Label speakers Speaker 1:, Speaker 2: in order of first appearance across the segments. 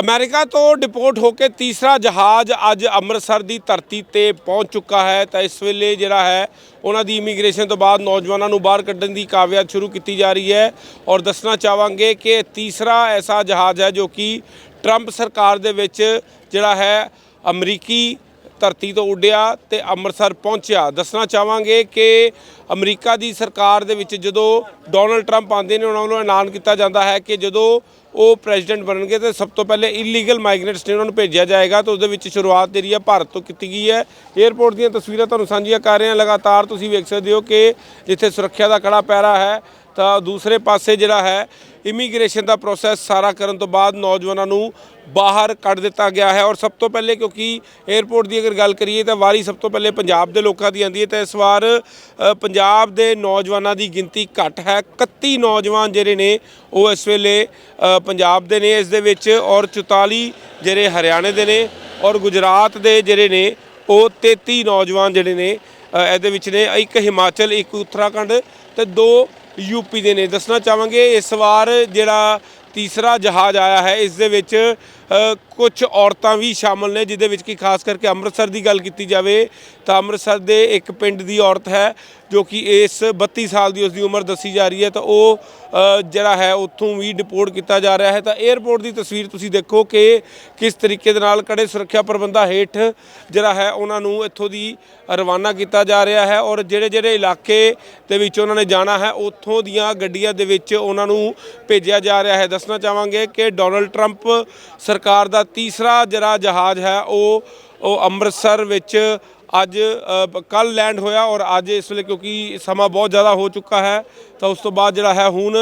Speaker 1: America ਤੋਂ deport ਹੋ ਕੇ ਤੀਸਰਾ ਜਹਾਜ਼ ਅੱਜ ਅੰਮ੍ਰਿਤਸਰ ਦੀ ਧਰਤੀ ਤੇ ਪਹੁੰਚ ਚੁੱਕਾ ਹੈ। ਤਾਂ ਇਸ ਵੇਲੇ ਜਿਹੜਾ ਹੈ, ਉਹਨਾਂ ਦੀ ਇਮੀਗ੍ਰੇਸ਼ਨ ਤੋਂ ਬਾਅਦ ਨੌਜਵਾਨਾਂ ਨੂੰ ਬਾਹਰ ਕੱਢਣ ਦੀ ਕਾਰਵਾਈ ਸ਼ੁਰੂ ਕੀਤੀ ਜਾ ਰਹੀ ਹੈ। ਔਰ ਦੱਸਣਾ ਚਾਹਾਂਗੇ ਕਿ ਤੀਸਰਾ ਐਸਾ ਜਹਾਜ਼ ਹੈ ਜੋ ਕਿ ਟਰੰਪ ਸਰਕਾਰ ਦੇ ਵਿੱਚ ਜਿਹੜਾ ਹੈ, ਅਮਰੀਕੀ ਧਰਤੀ ਤੋਂ ਉੱਡਿਆ ਤੇ ਅੰਮ੍ਰਿਤਸਰ ਪਹੁੰਚਿਆ। ਦੱਸਣਾ ਚਾਹਾਂਗੇ ਕਿ ਅਮਰੀਕਾ ਦੀ ਸਰਕਾਰ ਦੇ ਵਿੱਚ ਜਦੋਂ ਡੋਨਲਡ ਟਰੰਪ ਆਉਂਦੇ ਨੇ, ਉਹਨਾਂ ਵੱਲੋਂ ਐਲਾਨ ਕੀਤਾ ਜਾਂਦਾ ਹੈ ਕਿ ਜਦੋਂ ਉਹ ਪ੍ਰੈਜ਼ੀਡੈਂਟ ਬਣਨਗੇ ਤੇ ਸਭ ਤੋਂ ਪਹਿਲੇ ਇਲੀਗਲ ਮਾਈਗ੍ਰੇਟਸ ਨੇ ਉਹਨਾਂ ਨੂੰ ਭੇਜਿਆ ਜਾਏਗਾ ਤਾਂ ਉਹਦੇ ਵਿੱਚ ਸ਼ੁਰੂਆਤ ਜਿਹੜੀ ਹੈ ਭਾਰਤ ਤੋਂ ਕੀਤੀ ਗਈ ਹੈ। 에ਅਰਪੋਰਟ ਦੀਆਂ ਤਸਵੀਰਾਂ ਤੁਹਾਨੂੰ ਸਾਂਝੀਆਂ ਕਰ ਰਹੇ ਹਾਂ। ਲਗਾਤਾਰ ਤੁਸੀਂ ਵੇਖ ਸਕਦੇ ਹੋ ਕਿ ਜਿੱਥੇ ਸੁਰੱਖਿਆ ਦਾ ਕੜਾ ਪਹਿਰਾ ਹੈ ਤਾਂ ਦੂਸਰੇ ਪਾਸੇ ਜਿਹੜਾ ਹੈ ਇਮੀਗ੍ਰੇਸ਼ਨ ਦਾ ਪ੍ਰੋਸੈਸ ਸਾਰਾ ਕਰਨ ਤੋਂ ਬਾਅਦ ਨੌਜਵਾਨਾਂ ਨੂੰ ਬਾਹਰ ਕੱਢ ਦਿੱਤਾ ਗਿਆ ਹੈ। ਔਰ ਸਭ ਤੋਂ ਪਹਿਲੇ ਕਿਉਂਕਿ 에ਅਰਪੋਰਟ ਦੀ ਅਗਰ ਗੱਲ ਕਰੀਏ ਤਾਂ ਵਾਰੀ ਸਭ ਤੋਂ ਪਹਿਲੇ ਪੰਜਾਬ ਦੇ ਲੋਕਾਂ ਦੀ ਆਂਦੀ ਹੈ। ਤਾਂ ਇਸ ਵਾਰ ਪੰਜਾਬ ਦੇ ਨੌਜਵਾਨਾਂ ਦੀ ਗਿਣਤੀ ਘੱਟ ਹੈ। 31 ਨੌਜਵਾਨ ਜਿਹੜੇ ਨੇ, ਉਹ ਇਸ ਵੇਲੇ ਪੰਜਾਬ ਦੇ ਨੇ ਇਸ ਦੇ ਵਿੱਚ ਔਰ 44 ਜਿਹੜੇ ਹਰਿਆਣੇ ਦੇ ਨੇ ਔਰ ਗੁਜਰਾਤ ਦੇ ਜਿਹੜੇ ਨੇ, ਉਹ 33 ਨੌਜਵਾਨ ਜਿਹੜੇ ਨੇ ਇਹਦੇ ਵਿੱਚ ਨੇ। ਇੱਕ ਹਿਮਾਚਲ, ਇੱਕ ਉੱਤਰਾਖੰਡ ਤੇ ਦੋ ਯੂਪੀ ਦੇ ਨੇ। ਦੱਸਣਾ ਚਾਹਾਂਗੇ, ਇਸ ਵਾਰ ਜਿਹੜਾ ਤੀਸਰਾ ਜਹਾਜ਼ ਆਇਆ ਹੈ, ਇਸ ਦੇ ਵਿੱਚ ਕੁਝ ਔਰਤਾਂ ਵੀ ਸ਼ਾਮਲ ਨੇ, ਜਿਹਦੇ ਵਿੱਚ ਕਿ ਖਾਸ ਕਰਕੇ ਅੰਮ੍ਰਿਤਸਰ ਦੀ ਗੱਲ ਕੀਤੀ ਜਾਵੇ, ਤਾਂ ਅੰਮ੍ਰਿਤਸਰ ਦੇ ਇੱਕ ਪਿੰਡ ਦੀ ਔਰਤ ਹੈ, ਜੋ ਕਿ ਇਸ 32 ਸਾਲ ਦੀ ਉਸ ਦੀ ਉਮਰ ਦੱਸੀ ਜਾ ਰਹੀ ਹੈ, ਤਾਂ ਉਹ ਜਿਹੜਾ ਹੈ, ਉੱਥੋਂ ਵੀ ਡਿਪੋਰਟ ਕੀਤਾ ਜਾ ਰਿਹਾ ਹੈ। ਤਾਂ 에ਅਰਪੋਰਟ ਦੀ ਤਸਵੀਰ ਤੁਸੀਂ ਦੇਖੋ ਕਿ ਕਿਸ ਤਰੀਕੇ ਦੇ ਨਾਲ ਕੜੇ ਸੁਰੱਖਿਆ ਪ੍ਰਬੰਧਾਂ ਹੇਠ ਜਿਹੜਾ ਹੈ, ਉਹਨਾਂ ਨੂੰ ਇੱਥੋਂ ਦੀ ਰਵਾਨਾ ਕੀਤਾ ਜਾ ਰਿਹਾ ਹੈ ਔਰ ਜਿਹੜੇ ਜਿਹੜੇ ਇਲਾਕੇ ਦੇ ਵਿੱਚ ਉਹਨਾਂ ਨੇ ਜਾਣਾ ਹੈ, ਉੱਥੋਂ ਦੀਆਂ ਗੱਡੀਆਂ ਦੇ ਵਿੱਚ ਉਹਨਾਂ ਨੂੰ ਭੇਜਿਆ ਜਾ ਰਿਹਾ ਹੈ। ਦੱਸਣਾ ਚਾਹਾਂਗੇ ਕਿ ਡੋਨਲਡ ਟਰੰਪ ਸਰਕਾਰ ਸਰਕਾਰ ਦਾ ਤੀਸਰਾ ਜਿਹੜਾ ਜਹਾਜ਼ ਹੈ ਉਹ ਉਹ ਅੰਮ੍ਰਿਤਸਰ ਵਿੱਚ ਅੱਜ ਕੱਲ ਲੈਂਡ ਹੋਇਆ ਔਰ ਅੱਜ ਇਸ ਵੇਲੇ ਕਿਉਂਕਿ ਸਮਾਂ ਬਹੁਤ ਜ਼ਿਆਦਾ ਹੋ ਚੁੱਕਾ ਹੈ ਤਾਂ ਉਸ ਤੋਂ ਬਾਅਦ ਜਿਹੜਾ ਹੈ ਹੁਣ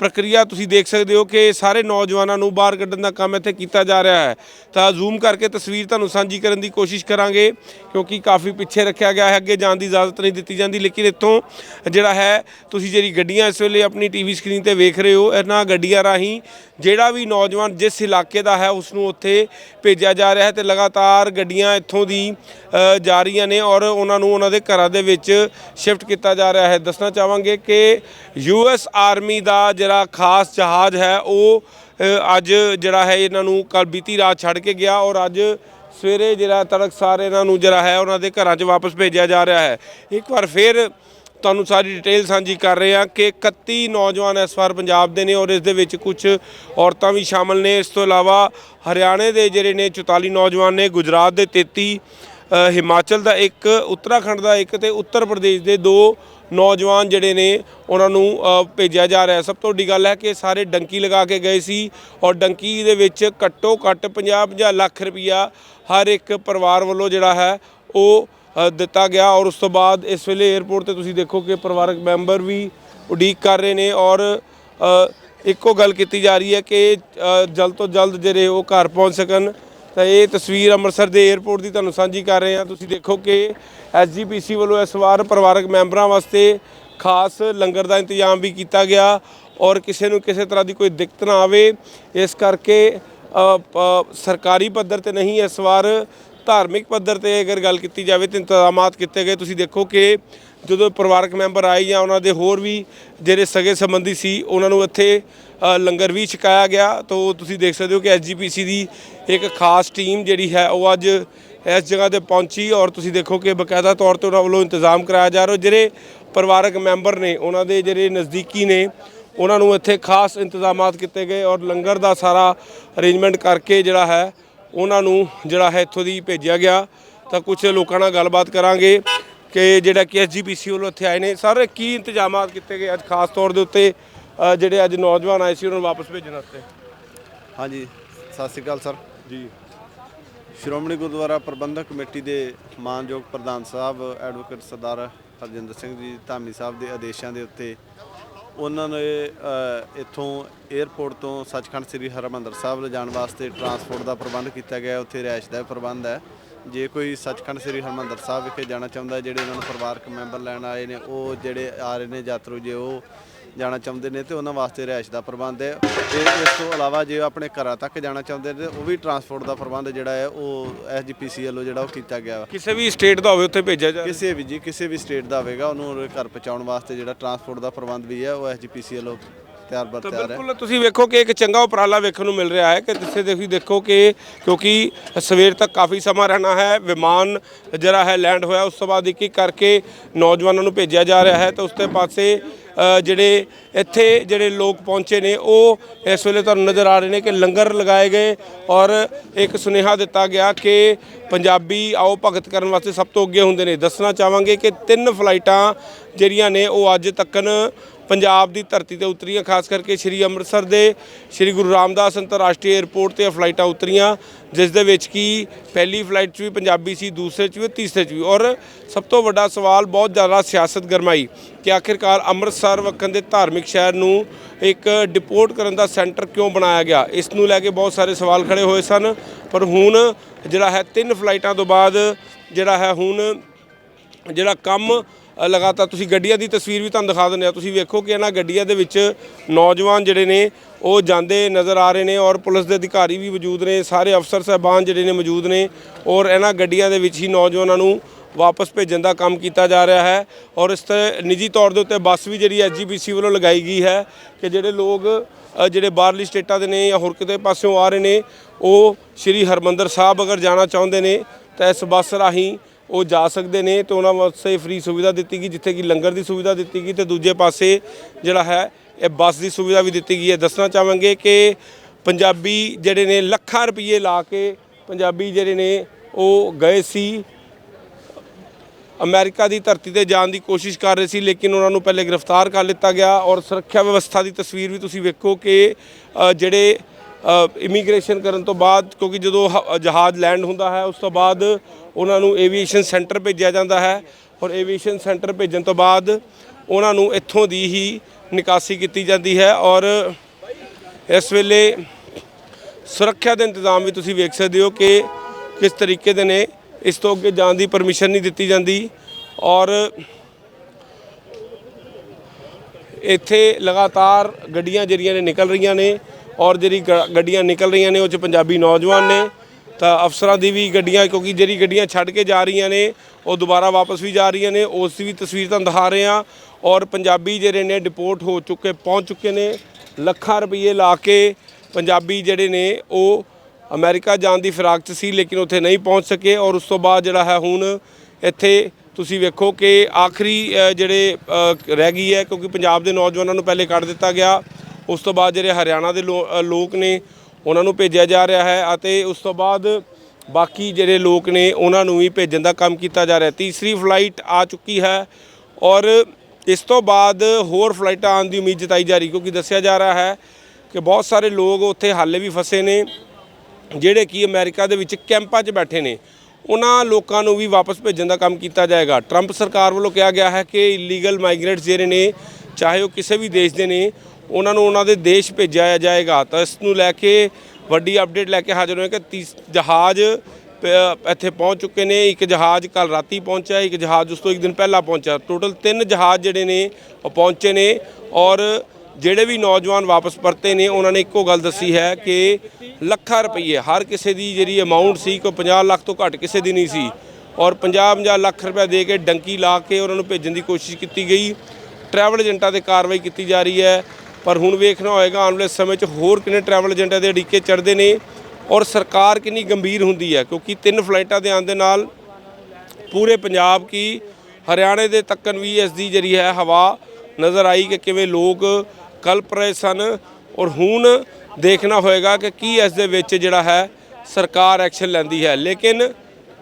Speaker 1: ਪ੍ਰਕਿਰਿਆ ਤੁਸੀਂ ਦੇਖ ਸਕਦੇ ਹੋ ਕਿ ਸਾਰੇ ਨੌਜਵਾਨਾਂ ਨੂੰ ਬਾਹਰ ਕੱਢਣ ਦਾ ਕੰਮ ਇੱਥੇ ਕੀਤਾ ਜਾ ਰਿਹਾ ਹੈ। ਤਾਂ ਜ਼ੂਮ ਕਰਕੇ ਤਸਵੀਰ ਤੁਹਾਨੂੰ ਸਾਂਝੀ ਕਰਨ ਦੀ ਕੋਸ਼ਿਸ਼ ਕਰਾਂਗੇ ਕਿਉਂਕਿ ਕਾਫੀ ਪਿੱਛੇ ਰੱਖਿਆ ਗਿਆ ਹੈ ਅੱਗੇ ਜਾਣ ਦੀ ਇਜਾਜ਼ਤ ਨਹੀਂ ਦਿੱਤੀ ਜਾਂਦੀ ਲੇਕਿਨ ਇੱਥੋਂ ਜਿਹੜਾ ਹੈ ਤੁਸੀਂ ਜਿਹੜੀ ਗੱਡੀਆਂ ਇਸ ਵੇਲੇ ਆਪਣੀ ਟੀਵੀ ਸਕਰੀਨ ਤੇ ਵੇਖ ਰਹੇ ਹੋ ਇਹਨਾਂ ਗੱਡੀਆਂ ਰਾਹੀਂ ਜਿਹੜਾ ਵੀ ਨੌਜਵਾਨ ਜਿਸ ਇਲਾਕੇ ਦਾ ਹੈ ਉਸ ਨੂੰ ਉੱਥੇ ਭੇਜਿਆ ਜਾ ਰਿਹਾ ਹੈ ਤੇ ਲਗਾਤਾਰ ਗੱਡੀਆਂ ਇੱਥੋਂ ਦੀ ਅ, ਜਾ ਰਹੀਆਂ ਨੇ ਔਰ ਉਹਨਾਂ ਨੂੰ ਉਹਨਾਂ ਦੇ ਘਰਾਂ ਦੇ ਵਿੱਚ ਸ਼ਿਫਟ ਕੀਤਾ ਜਾ ਰਿਹਾ ਹੈ। ਦੱਸਣਾ ਚਾਹਾਂਗੇ ਕਿ ਯੂਐਸ ਆਰਮੀ ਦਾ ਜਿਹੜਾ ਖਾਸ ਜਹਾਜ਼ ਹੈ, ਉਹ ਅੱਜ ਜਿਹੜਾ ਹੈ, ਇਹਨਾਂ ਨੂੰ ਕੱਲ ਬੀਤੀ ਰਾਤ ਛੱਡ ਕੇ ਗਿਆ ਔਰ ਅੱਜ ਸਵੇਰੇ ਜਿਹੜਾ ਤੜਕ ਤੜਕਸਾਰ ਇਹਨਾਂ ਨੂੰ ਜਿਹੜਾ ਹੈ, ਉਹਨਾਂ ਦੇ ਘਰਾਂ 'ਚ ਵਾਪਸ ਭੇਜਿਆ ਜਾ ਰਿਹਾ ਹੈ। ਇੱਕ ਵਾਰ ਫਿਰ ਤੁਹਾਨੂੰ ਸਾਰੀ ਡਿਟੇਲ ਸਾਂਝੀ ਕਰ ਰਹੇ ਹਾਂ ਕਿ 31 ਨੌਜਵਾਨ ਇਸ ਵਾਰ ਪੰਜਾਬ ਦੇ ਨੇ ਔਰ ਇਸ ਦੇ ਵਿੱਚ ਕੁਝ ਔਰਤਾਂ ਵੀ ਸ਼ਾਮਲ ਨੇ। ਇਸ ਤੋਂ ਇਲਾਵਾ ਹਰਿਆਣੇ ਦੇ ਜਿਹੜੇ ਨੇ 44 ਨੌਜਵਾਨ ਨੇ, ਗੁਜਰਾਤ ਦੇ 33 ਹਿਮਾਚਲ ਦਾ ਇੱਕ, ਉੱਤਰਾਖੰਡ ਦਾ ਇੱਕ ਤੇ ਉੱਤਰ ਪ੍ਰਦੇਸ਼ ਦੇ ਦੋ ਨੌਜਵਾਨ ਜਿਹੜੇ ਨੇ ਉਹਨਾਂ ਨੂੰ ਭੇਜਿਆ ਜਾ ਰਿਹਾ। ਸਭ ਤੋਂ ਵੱਡੀ ਗੱਲ ਹੈ ਕਿ ਸਾਰੇ ਡੰਕੀ ਲਗਾ ਕੇ ਗਏ ਸੀ ਔਰ ਡੰਕੀ ਦੇ ਵਿੱਚ ਘੱਟੋ ਘੱਟ 50-50 ਲੱਖ ਰੁਪਈਆ ਹਰ ਇੱਕ ਪਰਿਵਾਰ ਵੱਲੋਂ ਜਿਹੜਾ ਹੈ ਉਹ ਦਿੱਤਾ ਗਿਆ ਔਰ ਉਸ ਤੋਂ ਬਾਅਦ ਇਸ ਵੇਲੇ 에ਅਰਪੋਰਟ ਤੇ ਤੁਸੀਂ ਦੇਖੋ ਕਿ ਪਰਿਵਾਰਕ ਮੈਂਬਰ ਵੀ ਉਡੀਕ ਕਰ ਰਹੇ ਨੇ ਔਰ ਇੱਕੋ ਗੱਲ ਕੀਤੀ ਜਾ ਰਹੀ ਹੈ ਕਿ ਜਲਦ ਤੋਂ ਜਲਦ ਜਿਹੜੇ ਉਹ ਘਰ ਪਹੁੰਚ ਸਕਣ। ਤਾਂ ਇਹ ਤਸਵੀਰ ਅੰਮ੍ਰਿਤਸਰ ਦੇ 에ਅਰਪੋਰਟ ਦੀ ਤੁਹਾਨੂੰ ਸਾਂਝੀ ਕਰ ਰਹੇ ਹਾਂ। ਤੁਸੀਂ ਦੇਖੋ ਕਿ ਐਸਜੀਪੀਸੀ ਵੱਲੋਂ ਇਸ ਵਾਰ ਪਰਿਵਾਰਕ ਮੈਂਬਰਾਂ ਵਾਸਤੇ ਖਾਸ ਲੰਗਰ ਦਾ ਇੰਤਜ਼ਾਮ ਵੀ ਕੀਤਾ ਗਿਆ ਔਰ ਕਿਸੇ ਨੂੰ ਕਿਸੇ ਤਰ੍ਹਾਂ ਦੀ ਕੋਈ ਦਿੱਕਤ ਨਾ ਆਵੇ। ਇਸ ਕਰਕੇ ਸਰਕਾਰੀ ਪੱਧਰ ਤੇ ਨਹੀਂ, ਇਸ ਵਾਰ ਧਾਰਮਿਕ ਪੱਧਰ ਤੇ ਅਗਰ ਗੱਲ ਕੀਤੀ ਜਾਵੇ ਤਾਂ ਇੰਤਜ਼ਾਮਾਤ ਕੀਤੇ ਗਏ। ਤੁਸੀਂ ਦੇਖੋ ਕਿ ਜਦੋਂ ਪਰਿਵਾਰਕ ਮੈਂਬਰ ਆਏ ਜਾਂ ਉਹਨਾਂ ਦੇ ਹੋਰ ਵੀ ਜਿਹੜੇ ਸਗੇ ਸੰਬੰਧੀ ਸੀ, ਉਹਨਾਂ ਨੂੰ ਇੱਥੇ ਲੰਗਰ ਵੀ ਛਕਾਇਆ ਗਿਆ। ਤਾਂ ਉਹ ਤੁਸੀਂ ਦੇਖ ਸਕਦੇ ਹੋ ਕਿ ਐਸਜੀਪੀਸੀ ਦੀ ਇੱਕ ਖਾਸ ਟੀਮ ਜਿਹੜੀ ਹੈ, ਉਹ ਅੱਜ ਇਸ ਜਗ੍ਹਾ ਤੇ ਪਹੁੰਚੀ ਔਰ ਤੁਸੀਂ ਦੇਖੋ ਕਿ ਬਕਾਇਦਾ ਤੌਰ ਤੇ ਉਹਨਾਂ ਵੱਲੋਂ ਇੰਤਜ਼ਾਮ ਕਰਾਇਆ ਜਾ ਰਿਹਾ। ਜਿਹੜੇ ਪਰਿਵਾਰਕ ਮੈਂਬਰ ਨੇ, ਉਹਨਾਂ ਦੇ ਜਿਹੜੇ ਨਜ਼ਦੀਕੀ ਨੇ, ਉਹਨਾਂ ਨੂੰ ਇੱਥੇ ਖਾਸ ਇੰਤਜ਼ਾਮਾਤ ਕੀਤੇ ਗਏ ਔਰ ਲੰਗਰ ਦਾ ਸਾਰਾ ਅਰੇਂਜਮੈਂਟ ਕਰਕੇ ਜਿਹੜਾ ਹੈ, ਉਹਨਾਂ ਨੂੰ ਜਿਹੜਾ ਹੈ ਇੱਥੋਂ ਦੀ ਭੇਜਿਆ ਗਿਆ। ਤਾਂ ਕੁਝ ਲੋਕਾਂ ਨਾਲ ਗੱਲਬਾਤ ਕਰਾਂਗੇ। ਕਿ ਜਿਹੜਾ ਕਿ ਐਸਜੀਪੀਸੀ ਵੱਲੋਂ ਇੱਥੇ ਆਏ ਨੇ। ਸਰ ਕੀ ਇੰਤਜ਼ਾਮਾਤ ਕੀਤੇ ਗਏ ਅੱਜ ਖਾਸ ਤੌਰ ਦੇ ਉੱਤੇ? ਜਿਹੜੇ ਅੱਜ ਨੌਜਵਾਨ ਆਏ ਸੀ ਉਹਨਾਂ ਨੂੰ ਵਾਪਸ ਭੇਜਣ ਵਾਸਤੇ।
Speaker 2: ਹਾਂਜੀ ਸਤਿ ਸ਼੍ਰੀ ਅਕਾਲ ਸਰ।
Speaker 1: ਜੀ।
Speaker 2: ਸ਼੍ਰੋਮਣੀ ਗੁਰਦੁਆਰਾ ਪ੍ਰਬੰਧਕ ਕਮੇਟੀ ਦੇ ਮਾਨਯੋਗ ਪ੍ਰਧਾਨ ਸਾਹਿਬ ਐਡਵੋਕੇਟ ਸਰਦਾਰ ਹਰਜਿੰਦਰ ਸਿੰਘ ਜੀ ਧਾਮੀ ਸਾਹਿਬ ਦੇ ਆਦੇਸ਼ਾਂ ਦੇ ਉੱਤੇ ਉਹਨਾਂ ਨੇ ਇੱਥੋਂ 에ਅਰਪੋਰਟ ਤੋਂ ਸੱਚਖੰਡ ਸ੍ਰੀ ਹਰਿਮੰਦਰ ਸਾਹਿਬ ਲਿਜਾਣ ਵਾਸਤੇ ਟਰਾਂਸਪੋਰਟ ਦਾ ਪ੍ਰਬੰਧ ਕੀਤਾ ਗਿਆ। ਉੱਥੇ ਰਿਹਾਇਸ਼ ਦਾ ਪ੍ਰਬੰਧ ਹੈ। ਜੇ ਕੋਈ ਸੱਚਖੰਡ ਸ੍ਰੀ ਹਰਿਮੰਦਰ ਸਾਹਿਬ ਵਿਖੇ ਜਾਣਾ ਚਾਹੁੰਦਾ ਜਿਹੜੇ ਉਹਨਾਂ ਨੂੰ ਪਰਿਵਾਰਕ ਮੈਂਬਰ ਲੈਣ ਆਏ ਨੇ ਉਹ ਜਿਹੜੇ ਆ ਰਹੇ ਨੇ ਯਾਤਰੂ ਜੇ ਉਹ ਜਾਣਾ ਚਾਹੁੰਦੇ ਨੇ ਤੇ ਉਹਨਾਂ ਵਾਸਤੇ ਰਿਹਾਇਸ਼ ਦਾ ਪ੍ਰਬੰਧ ਹੈ। ਤੇ ਇਸ ਤੋਂ ਇਲਾਵਾ ਜੇ ਉਹ ਆਪਣੇ ਘਰਾਂ ਤੱਕ ਜਾਣਾ ਚਾਹੁੰਦੇ ਨੇ ਉਹ ਵੀ ਟਰਾਂਸਪੋਰਟ ਦਾ ਪ੍ਰਬੰਧ ਜਿਹੜਾ ਹੈ ਉਹ ਐਸਜੀਪੀਸੀ ਵੱਲੋਂ ਜਿਹੜਾ ਉਹ ਕੀਤਾ ਗਿਆ ਵਾ।
Speaker 1: ਕਿਸੇ ਵੀ ਸਟੇਟ ਦਾ ਹੋਵੇ ਉੱਥੇ ਭੇਜਿਆ ਜਾ
Speaker 2: ਕਿਸੇ ਵੀ ਜੀ ਕਿਸੇ ਵੀ ਸਟੇਟ ਦਾ ਹੋਵੇਗਾ ਉਹਨੂੰ ਘਰ ਪਹੁੰਚਾਉਣ ਵਾਸਤੇ ਜਿਹੜਾ ਟਰਾਂਸਪੋਰਟ ਦਾ ਪ੍ਰਬੰਧ ਵੀ ਹੈ ਉਹ ਐਸਜੀਪੀਸੀ ਵੱਲੋਂ ਤਿਆਰ ਬਰ
Speaker 1: ਤਾਂ
Speaker 2: ਤਿਆਰ ਹੈ।
Speaker 1: ਬਿਲਕੁਲ ਤੁਸੀਂ ਵੇਖੋ ਕਿ ਇੱਕ ਚੰਗਾ ਉਪਰਾਲਾ ਵੇਖਣ ਨੂੰ ਮਿਲ ਰਿਹਾ ਹੈ ਕਿ ਜਿੱਥੇ ਤੁਸੀਂ ਦੇਖੋ ਕਿ ਕਿਉਂਕਿ ਸਵੇਰ ਤੱਕ ਕਾਫੀ ਸਮਾਂ ਰਹਿਣਾ ਹੈ ਵਿਮਾਨ ਜਿਹੜਾ ਹੈ ਲੈਂਡ ਹੋਇਆ ਉਸ ਤੋਂ ਬਾਅਦ ਇੱਕ ਇੱਕ ਕਰਕੇ ਨੌਜਵਾਨਾਂ ਨੂੰ ਭੇਜਿਆ ਜਾ ਰਿਹਾ ਹੈ ਤਾਂ ਉਸ ਦੇ ਪਾਸੇ ਜਿਹੜੇ ਇੱਥੇ ਜਿਹੜੇ ਲੋਕ ਪਹੁੰਚੇ ਨੇ ਉਹ ਇਸ ਵੇਲੇ ਤੁਹਾਨੂੰ ਨਜ਼ਰ ਆ ਰਹੇ ਨੇ ਕਿ ਲੰਗਰ ਲਗਾਏ ਗਏ ਔਰ ਇੱਕ ਸੁਨੇਹਾ ਦਿੱਤਾ ਗਿਆ ਕਿ ਪੰਜਾਬੀ ਆਓ ਭਗਤ ਕਰਨ ਵਾਸਤੇ ਸਭ ਤੋਂ ਅੱਗੇ ਹੁੰਦੇ ਨੇ। ਦੱਸਣਾ ਚਾਹਾਂਗੇ ਕਿ ਤਿੰਨ ਫਲਾਈਟਾਂ ਜਿਹੜੀਆਂ ਨੇ ਉਹ ਅੱਜ ਤੱਕਨ ਪੰਜਾਬ ਦੀ ਧਰਤੀ ਤੇ ਉਤਰੀਆਂ, ਖਾਸ ਕਰਕੇ ਸ੍ਰੀ ਅੰਮ੍ਰਿਤਸਰ ਦੇ, ਸ੍ਰੀ ਗੁਰੂ ਰਾਮਦਾਸ ਅੰਤਰਰਾਸ਼ਟਰੀ 에ਅਰਪੋਰਟ ਤੇ ਫਲਾਈਟਾਂ ਉਤਰੀਆਂ, ਜਿਸ ਦੇ ਵਿੱਚ ਕੀ ਪਹਿਲੀ ਫਲਾਈਟ 'ਚ ਵੀ ਪੰਜਾਬੀ ਸੀ, ਦੂਸਰੇ 'ਚ ਵੀ, ਤੀਸਰੇ 'ਚ ਵੀ। ਔਰ ਸਭ ਤੋਂ ਵੱਡਾ ਸਵਾਲ ਬਹੁਤ ਜ਼ਿਆਦਾ ਸਿਆਸਤ ਗਰਮਾਈ ਕਿ ਆਖਿਰਕਾਰ ਅੰਮ੍ਰਿਤਸਰ ਵਕਨ ਦੇ ਧਾਰਮਿਕ ਸ਼ਹਿਰ ਨੂੰ ਇੱਕ ਡਿਪੋਰਟ ਕਰਨ ਦਾ ਸੈਂਟਰ ਕਿਉਂ ਬਣਾਇਆ ਗਿਆ? ਇਸ ਨੂੰ ਲੈ ਕੇ ਬਹੁਤ ਸਾਰੇ ਸਵਾਲ ਖੜੇ ਹੋਏ ਸਨ, ਪਰ ਹੁਣ ਜਿਹੜਾ ਹੈ ਤਿੰਨ ਫਲਾਈਟਾਂ ਤੋਂ ਬਾਅਦ ਜਿਹੜਾ ਹੈ ਹੁਣ ਜਿਹੜਾ ਕੰਮ ਲਗਾਤਾਰ ਤੁਸੀਂ ਗੱਡੀਆਂ ਦੀ ਤਸਵੀਰ ਵੀ ਤੁਹਾਨੂੰ ਦਿਖਾ ਦਿੰਦੇ ਆ ਤੁਸੀਂ ਵੇਖੋ ਕਿ ਇਹਨਾਂ ਗੱਡੀਆਂ ਦੇ ਵਿੱਚ ਨੌਜਵਾਨ ਜਿਹੜੇ ਨੇ, ਉਹ ਜਾਂਦੇ ਨਜ਼ਰ ਆ ਰਹੇ ਨੇ ਔਰ ਪੁਲਿਸ ਦੇ ਅਧਿਕਾਰੀ ਵੀ ਮੌਜੂਦ ਨੇ, ਸਾਰੇ ਅਫਸਰ ਸਾਹਿਬਾਨ ਜਿਹੜੇ ਨੇ ਮੌਜੂਦ ਨੇ ਔਰ ਇਹਨਾਂ ਗੱਡੀਆਂ ਦੇ ਵਿੱਚ ਹੀ ਨੌਜਵਾਨਾਂ ਨੂੰ ਵਾਪਸ ਭੇਜਣ ਦਾ ਕੰਮ ਕੀਤਾ ਜਾ ਰਿਹਾ ਹੈ ਔਰ ਇਸ ਤੇ ਨਿੱਜੀ ਤੌਰ ਦੇ ਉੱਤੇ ਬੱਸ ਵੀ ਜਿਹੜੀ ਐਸਜੀਪੀਸੀ ਵੱਲੋਂ ਲਗਾਈ ਗਈ ਹੈ ਕਿ ਜਿਹੜੇ ਲੋਕ ਜਿਹੜੇ ਬਾਹਰਲੀ ਸਟੇਟਾਂ ਦੇ ਨੇ ਜਾਂ ਹੋਰ ਕਿਤੇ ਪਾਸਿਓਂ ਆ ਰਹੇ ਨੇ, ਉਹ ਸ਼੍ਰੀ ਹਰਮੰਦਰ ਸਾਹਿਬ ਅਗਰ ਜਾਣਾ ਚਾਹੁੰਦੇ ਨੇ, ਤਾਂ ਇਸ ਬੱਸ ਰਾਹੀਂ ਉਹ ਜਾ ਸਕਦੇ ਨੇ ਤੇ ਉਹਨਾਂ ਵਾਸਤੇ ਫ੍ਰੀ ਸੁਵਿਧਾ ਦਿੱਤੀ ਗਈ, ਜਿੱਥੇ ਕਿ ਲੰਗਰ ਦੀ ਸੁਵਿਧਾ ਦਿੱਤੀ ਗਈ ਤੇ ਦੂਜੇ ਪਾਸੇ ਜਿਹੜਾ ਹੈ, ਇਹ ਬੱਸ ਦੀ ਸੁਵਿਧਾ ਵੀ ਦਿੱਤੀ ਗਈ ਹੈ। ਦੱਸਣਾ ਚਾਹਾਂਗੇ ਕਿ ਪੰਜਾਬੀ ਜਿਹੜੇ ਨੇ ਲੱਖਾਂ ਰੁਪਏ ਲਾ ਕੇ ਪੰਜਾਬੀ ਜਿਹੜੇ ਨੇ ਉਹ ਗਏ ਸੀ। ਅਮਰੀਕਾ ਦੀ ਧਰਤੀ ਤੇ ਜਾਣ ਦੀ ਕੋਸ਼ਿਸ਼ ਕਰ ਰਹੇ ਸੀ, ਲੇਕਿਨ ਉਹਨਾਂ ਨੂੰ ਪਹਿਲੇ ਗ੍ਰਿਫਤਾਰ ਕਰ ਲਿੱਤਾ ਗਿਆ ਔਰ ਸੁਰੱਖਿਆ ਵਿਵਸਥਾ ਦੀ ਤਸਵੀਰ ਵੀ ਤੁਸੀਂ ਵੇਖੋ ਕਿ ਜਿਹੜੇ ਇਮੀਗ੍ਰੇਸ਼ਨ ਕਰਨ ਤੋਂ ਬਾਅਦ ਕਿਉਂਕਿ ਜਦੋਂ ਹ- ਜਹਾਜ਼ ਲੈਂਡ ਹੁੰਦਾ ਹੈ, ਉਸ ਤੋਂ ਬਾਅਦ ਉਹਨਾਂ ਨੂੰ ਏਵੀਏਸ਼ਨ ਸੈਂਟਰ ਭੇਜਿਆ ਜਾਂਦਾ ਹੈ ਔਰ ਏਵੀਏਸ਼ਨ ਸੈਂਟਰ ਭੇਜਣ ਤੋਂ ਬਾਅਦ ਉਹਨਾਂ ਨੂੰ ਇੱਥੋਂ ਦੀ ਹੀ ਨਿਕਾਸੀ ਕੀਤੀ ਜਾਂਦੀ ਹੈ ਔਰ ਇਸ ਵੇਲੇ ਸੁਰੱਖਿਆ ਦੇ ਇੰਤਜ਼ਾਮ ਵੀ ਤੁਸੀਂ ਵੇਖ ਸਕਦੇ ਹੋ ਕਿ ਕਿਸ ਤਰੀਕੇ ਦੇ ਨੇ। ਇਸ ਤੋਂ ਅੱਗੇ ਜਾਣ ਦੀ ਪਰਮਿਸ਼ਨ ਨਹੀਂ ਦਿੱਤੀ ਜਾਂਦੀ ਔਰ ਇੱਥੇ ਲਗਾਤਾਰ ਗੱਡੀਆਂ ਜਿਹੜੀਆਂ ਨੇ ਨਿਕਲ ਰਹੀਆਂ ਨੇ ਔਰ ਜਿਹੜੀ ਗ- ਗੱਡੀਆਂ ਨਿਕਲ ਰਹੀਆਂ ਨੇ, ਉਹ ਚ ਪੰਜਾਬੀ ਨੌਜਵਾਨ ਨੇ ਤਾਂ ਅਫਸਰਾਂ ਦੀ ਵੀ ਗੱਡੀਆਂ, ਕਿਉਂਕਿ ਜਿਹੜੀ ਗੱਡੀਆਂ ਛੱਡ ਕੇ ਜਾ ਰਹੀਆਂ ਨੇ, ਉਹ ਦੁਬਾਰਾ ਵਾਪਸ ਵੀ ਜਾ ਰਹੀਆਂ ਨੇ, ਉਸ ਦੀ ਵੀ ਤਸਵੀਰ ਤੁਹਾਨੂੰ ਦਿਖਾ ਰਹੇ ਹਾਂ। ਔਰ ਪੰਜਾਬੀ ਜਿਹੜੇ ਨੇ ਡਿਪੋਰਟ ਹੋ ਚੁੱਕੇ, ਪਹੁੰਚ ਚੁੱਕੇ ਨੇ, ਲੱਖਾਂ ਰੁਪਏ ਲਾ ਕੇ ਪੰਜਾਬੀ ਜਿਹੜੇ ਨੇ, ਉਹ ਅਮਰੀਕਾ ਜਾਣ ਦੀ ਫਿਰਾਕ 'ਚ ਸੀ, ਲੇਕਿਨ ਉੱਥੇ ਨਹੀਂ ਪਹੁੰਚ ਸਕੇ। ਔਰ ਉਸ ਤੋਂ ਬਾਅਦ ਜਿਹੜਾ ਹੈ ਹੁਣ, ਇੱਥੇ ਤੁਸੀਂ ਵੇਖੋ ਕਿ ਆਖਰੀ ਜਿਹੜੇ ਰਹਿ ਗਈ ਹੈ, ਕਿਉਂਕਿ ਪੰਜਾਬ ਦੇ ਨੌਜਵਾਨਾਂ ਨੂੰ ਪਹਿਲੇ ਕੱਢ ਦਿੱਤਾ ਗਿਆ। ਉਸ ਤੋਂ ਬਾਅਦ ਜਿਹੜੇ ਹਰਿਆਣਾ ਦੇ ਲੋ- ਲੋਕ ਨੇ ਉਹਨਾਂ ਨੂੰ ਭੇਜਿਆ ਜਾ ਰਿਹਾ ਹੈ ਅਤੇ ਉਸ ਤੋਂ ਬਾਅਦ ਬਾਕੀ ਜਿਹੜੇ ਲੋਕ ਨੇ ਉਹਨਾਂ ਨੂੰ ਵੀ ਭੇਜਣ ਦਾ ਕੰਮ ਕੀਤਾ ਜਾ ਰਿਹਾ। ਤੀਸਰੀ ਫਲਾਈਟ ਆ ਚੁੱਕੀ ਹੈ ਔਰ ਇਸ ਤੋਂ ਬਾਅਦ ਹੋਰ ਫਲਾਈਟਾਂ ਆਉਣ ਦੀ ਉਮੀਦ ਜਤਾਈ ਜਾ ਰਹੀ ਕਿਉਂਕਿ ਦੱਸਿਆ ਜਾ ਰਿਹਾ ਹੈ ਕਿ ਬਹੁਤ ਸਾਰੇ ਲੋਕ ਉੱਥੇ ਹਾਲੇ ਵੀ ਫਸੇ ਨੇ, ਜਿਹੜੇ ਕਿ ਅਮਰੀਕਾ ਦੇ ਵਿੱਚ ਕੈਂਪਾਂ 'ਚ ਬੈਠੇ ਨੇ। ਉਹਨਾਂ ਲੋਕਾਂ ਨੂੰ ਵੀ ਵਾਪਸ ਭੇਜਣ ਦਾ ਕੰਮ ਕੀਤਾ ਜਾਏਗਾ। ਟਰੰਪ ਸਰਕਾਰ ਵੱਲੋਂ ਕਿਹਾ ਗਿਆ ਹੈ ਕਿ ਇਲੀਗਲ ਮਾਈਗ੍ਰੇਟਸ ਜਿਹੜੇ ਨੇ, ਚਾਹੇ ਉਹ ਕਿਸੇ ਵੀ ਦੇਸ਼ ਦੇ ਨੇ ਉਹਨਾਂ ਨੂੰ ਉਹਨਾਂ ਦੇ ਦੇਸ਼ ਭੇਜਿਆ ਜਾਏਗਾ। ਤਾਂ ਇਸ ਨੂੰ ਲੈ ਕੇ ਵੱਡੀ ਅਪਡੇਟ ਲੈ ਕੇ ਹਾਜ਼ਰ ਹੋਏ ਕਿ ਤੀਸ, ਜਹਾਜ਼ ਪ- ਇੱਥੇ ਪਹੁੰਚ ਚੁੱਕੇ ਨੇ। ਇੱਕ ਜਹਾਜ਼ ਕੱਲ ਰਾਤੀ ਪਹੁੰਚਿਆ, ਇੱਕ ਜਹਾਜ਼ ਉਸ ਤੋਂ ਇੱਕ ਦਿਨ ਪਹਿਲਾਂ ਪਹੁੰਚਿਆ। ਟੋਟਲ ਤਿੰਨ ਜਹਾਜ਼ ਜਿਹੜੇ ਨੇ, ਉਹ ਪਹੁੰਚੇ ਨੇ ਔਰ ਜਿਹੜੇ ਵੀ ਨੌਜਵਾਨ ਵਾਪਸ ਪਰਤੇ ਨੇ, ਉਹਨਾਂ ਨੇ ਇੱਕੋ ਗੱਲ ਦੱਸੀ ਹੈ ਕਿ ਲੱਖਾਂ ਰੁਪਏ ਹਰ ਕਿਸੇ ਦੀ ਜਿਹੜੀ ਅਮਾਉਂਟ ਸੀ, ਕੋਈ 50 ਲੱਖ ਤੋਂ ਘੱਟ ਕਿਸੇ ਦੀ ਨਹੀਂ ਸੀ। ਔਰ 50-50 ਲੱਖ ਰੁਪਏ ਦੇ ਕੇ ਡੰਕੀ ਲਾ ਕੇ ਉਹਨਾਂ ਨੂੰ ਭੇਜਣ ਦੀ ਕੋਸ਼ਿਸ਼ ਕੀਤੀ ਗਈ। ਟਰੈਵਲ ਏਜੰਟਾਂ ਤੇ ਕਾਰਵਾਈ ਕੀਤੀ ਜਾ ਰਹੀ ਹੈ। ਪਰ ਹੁਣ ਵੇਖਣਾ ਹੋਏਗਾ, ਆਉਣ ਵਾਲੇ ਸਮੇਂ 'ਚ ਹੋਰ ਕਿੰਨੇ ਟਰੈਵਲ ਏਜੰਟਾਂ ਦੇ ਅੜਿੱਕੇ ਚੜਦੇ ਨੇ ਔਰ ਸਰਕਾਰ ਕਿੰਨੀ ਗੰਭੀਰ ਹੁੰਦੀ ਹੈ, ਕਿਉਂਕਿ ਤਿੰਨ ਫਲਾਈਟਾਂ ਦੇ ਆਉਣ ਦੇ ਨਾਲ ਪੂਰੇ ਪੰਜਾਬ ਕੀ ਹਰਿਆਣੇ ਦੇ ਤੱਕਨ ਵੀ ਇਸ ਦੀ ਜਿਹੜੀ ਹੈ ਹਵਾ ਨਜ਼ਰ ਆਈ ਕਿ ਕਿਵੇਂ ਲੋਕ ਕਲਪ ਰਹੇ ਸਨ ਔਰ ਹੁਣ ਦੇਖਣਾ ਹੋਏਗਾ ਕਿ ਕੀ ਇਸ ਦੇ ਵਿੱਚ ਜਿਹੜਾ ਹੈ ਸਰਕਾਰ ਐਕਸ਼ਨ ਲੈਂਦੀ ਹੈ। ਲੇਕਿਨ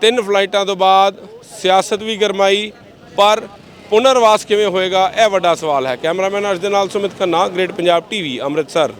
Speaker 1: ਤਿੰਨ ਫਲਾਈਟਾਂ ਤੋਂ ਬਾਅਦ ਸਿਆਸਤ ਵੀ ਗਰਮਾਈ, ਪਰ ਪੁਨਰਵਾਸ ਕਿਵੇਂ ਹੋਏਗਾ? ਇਹ ਵੱਡਾ ਸਵਾਲ ਹੈ। ਕੈਮਰਾਮੈਨ ਅਰਸ਼ ਦੇ ਨਾਲ ਸੁਮਿਤ ਖੰਨਾ, ਗ੍ਰੇਟ ਪੰਜਾਬ ਟੀਵੀ, ਅੰਮ੍ਰਿਤਸਰ।